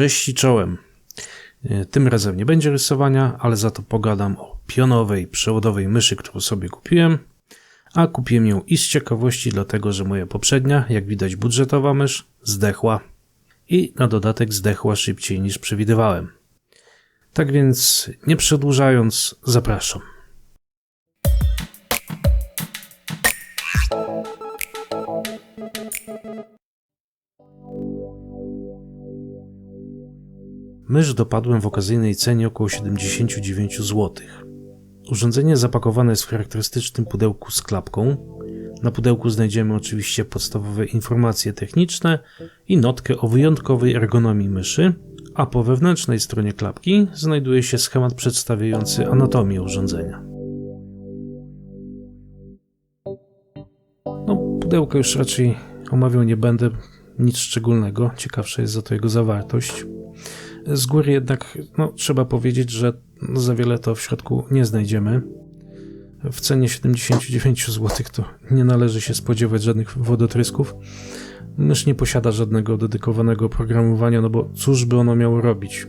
Cześć i czołem. E, Tym razem nie będzie rysowania, ale za to pogadam o pionowej, przewodowej myszy, którą sobie kupiłem. A kupiłem ją i z ciekawości, dlatego że moja poprzednia, jak widać budżetowa mysz, zdechła. I na dodatek zdechła szybciej niż przewidywałem. Tak więc, nie przedłużając, zapraszam. Mysz dopadłem w okazyjnej cenie około 79 zł. Urządzenie zapakowane jest w charakterystycznym pudełku z klapką. Na pudełku znajdziemy oczywiście podstawowe informacje techniczne i notkę o wyjątkowej ergonomii myszy, a po wewnętrznej stronie klapki znajduje się schemat przedstawiający anatomię urządzenia. No, pudełka już raczej omawiał nie będę, nic szczególnego, ciekawsza jest za to jego zawartość. Z góry jednak no, trzeba powiedzieć, że za wiele to w środku nie znajdziemy. W cenie 79 zł to nie należy się spodziewać żadnych wodotrysków. Mysz nie posiada żadnego dedykowanego oprogramowania, no bo cóż by ono miało robić?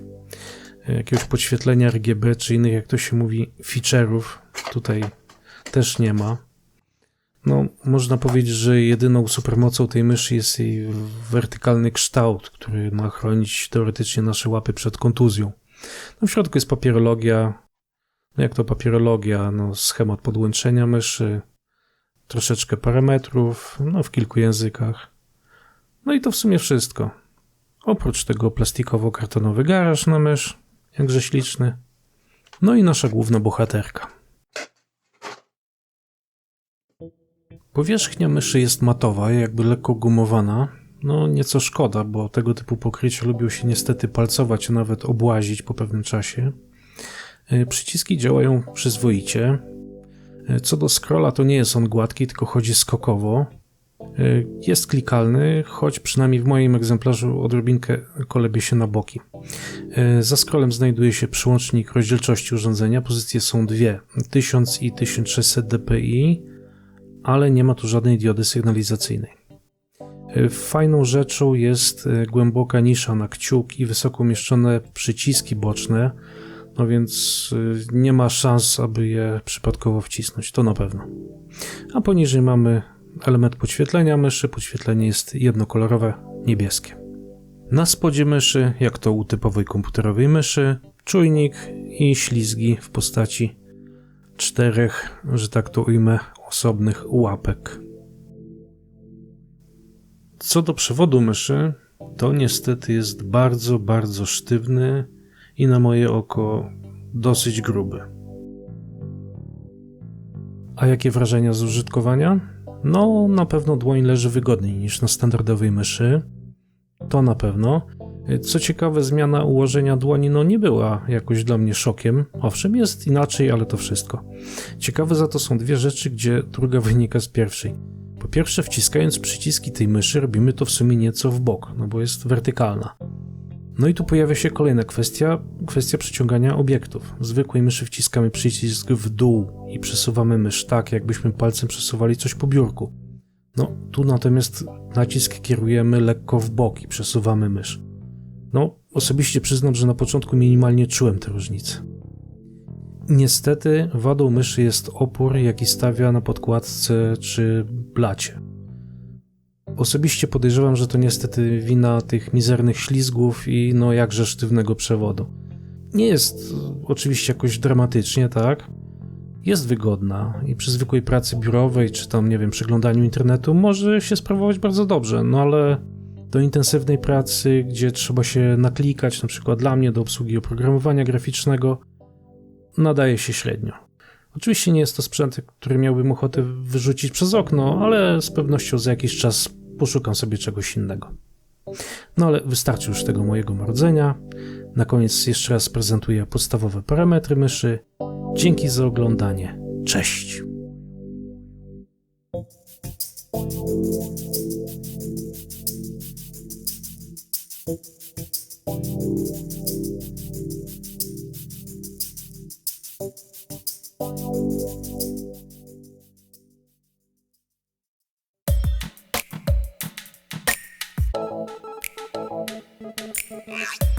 Jakiegoś podświetlenia RGB czy innych, jak to się mówi, feature'ów tutaj też nie ma. No, można powiedzieć, że jedyną supermocą tej myszy jest jej wertykalny kształt, który ma chronić teoretycznie nasze łapy przed kontuzją. No, w środku jest papierologia. No, jak to papierologia? No, schemat podłączenia myszy, troszeczkę parametrów, no, w kilku językach. No i to w sumie wszystko. Oprócz tego plastikowo-kartonowy garaż na mysz, jakże śliczny. No i nasza główna bohaterka. Powierzchnia myszy jest matowa, jakby lekko gumowana. No nieco szkoda, bo tego typu pokrycia lubią się niestety palcować, a nawet obłazić po pewnym czasie. E, Przyciski działają przyzwoicie. E, Co do scrolla, to nie jest on gładki, tylko chodzi skokowo. E, Jest klikalny, choć przynajmniej w moim egzemplarzu odrobinkę kolebie się na boki. Za scrollem znajduje się przyłącznik rozdzielczości urządzenia. Pozycje są dwie: 1000 i 1600 dpi ale nie ma tu żadnej diody sygnalizacyjnej. E, Fajną rzeczą jest e, głęboka nisza na kciuk i wysoko umieszczone przyciski boczne, no więc e, nie ma szans, aby je przypadkowo wcisnąć, to na pewno. A poniżej mamy element podświetlenia myszy, podświetlenie jest jednokolorowe, niebieskie. Na spodzie myszy, jak to u typowej komputerowej myszy, czujnik i ślizgi w postaci czterech, że tak to ujmę, osobnych łapek. Co do przewodu myszy, to niestety jest bardzo, bardzo sztywny i na moje oko dosyć gruby. A jakie wrażenia z użytkowania? No, na pewno dłoń leży wygodniej niż na standardowej myszy. To na pewno. Co ciekawe, zmiana ułożenia dłoni no nie była jakoś dla mnie szokiem. Owszem, jest inaczej, ale to wszystko. Ciekawe za to są dwie rzeczy, gdzie druga wynika z pierwszej. Po pierwsze, wciskając przyciski tej myszy, robimy to w sumie nieco w bok, no bo jest wertykalna. No i tu pojawia się kolejna kwestia, kwestia przyciągania obiektów. W zwykłej myszy wciskamy przycisk w dół i przesuwamy mysz tak, jakbyśmy palcem przesuwali coś po biurku. No, tu natomiast nacisk kierujemy lekko w bok i przesuwamy mysz. No, osobiście przyznam, że na początku minimalnie czułem te różnice. Niestety, wadą myszy jest opór, jaki stawia na podkładce czy blacie. Osobiście podejrzewam, że to niestety wina tych mizernych ślizgów i no jakże sztywnego przewodu. Nie jest oczywiście jakoś dramatycznie, tak? Jest wygodna i przy zwykłej pracy biurowej czy tam, nie wiem, przeglądaniu internetu może się sprawować bardzo dobrze, no ale do intensywnej pracy, gdzie trzeba się naklikać, na przykład dla mnie do obsługi oprogramowania graficznego, nadaje się średnio. Oczywiście nie jest to sprzęt, który miałbym ochotę wyrzucić przez okno, ale z pewnością za jakiś czas poszukam sobie czegoś innego. No ale wystarczy już tego mojego marudzenia. Na koniec jeszcze raz prezentuję podstawowe parametry myszy. Dzięki za oglądanie. Cześć! Bye.